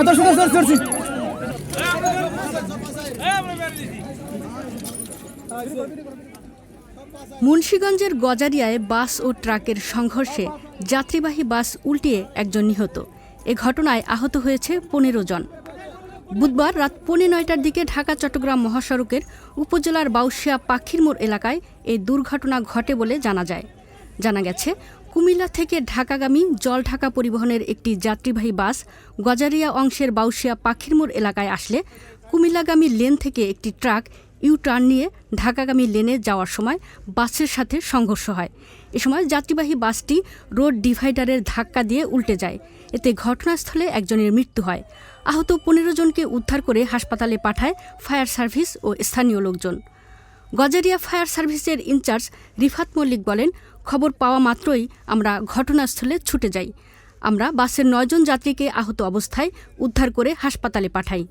এত সুন্দর মুন্সীগঞ্জের গজারিয়ায় বাস ও ট্রাকের সংঘর্ষে যাত্রীবাহী বাস উল্টিয়ে একজন নিহত। এ ঘটনায় আহত হয়েছে পনেরো জন। বুধবার রাত পৌনে নয়টার দিকে ঢাকা চট্টগ্রাম মহাসড়কের উপজেলার বাউশিয়া পাখিরমোড় এলাকায় এই দুর্ঘটনা ঘটে বলে জানা যায়। জানা গেছে কুমিল্লা থেকে ঢাকাগামী জল ঢাকা পরিবহনের একটি যাত্রীবাহী বাস গজারিয়া অংশের বাউশিয়া পাখিরমোড় এলাকায় আসলে কুমিল্লাগামী লেন থেকে একটি ট্রাক ইউ টার্ন নিয়ে ঢাকাগামী লেনে যাওয়ার সময় বাসের সাথে সংঘর্ষ হয়। এ সময় যাত্রীবাহী বাসটি রোড ডিভাইডারের ধাক্কা দিয়ে উল্টে যায়। এতে ঘটনাস্থলে একজনের মৃত্যু হয়। আহত পনেরো জনকে উদ্ধার করে হাসপাতালে পাঠায় ফায়ার সার্ভিস ও স্থানীয় লোকজন। গজারিয়া ফায়ার সার্ভিসের ইনচার্জ রিফাত মল্লিক বলেন, খবর পাওয়া মাত্রই আমরা ঘটনাস্থলে ছুটে যাই। আমরা বাসের নয়জন যাত্রীকে আহত অবস্থায় উদ্ধার করে হাসপাতালে পাঠাই।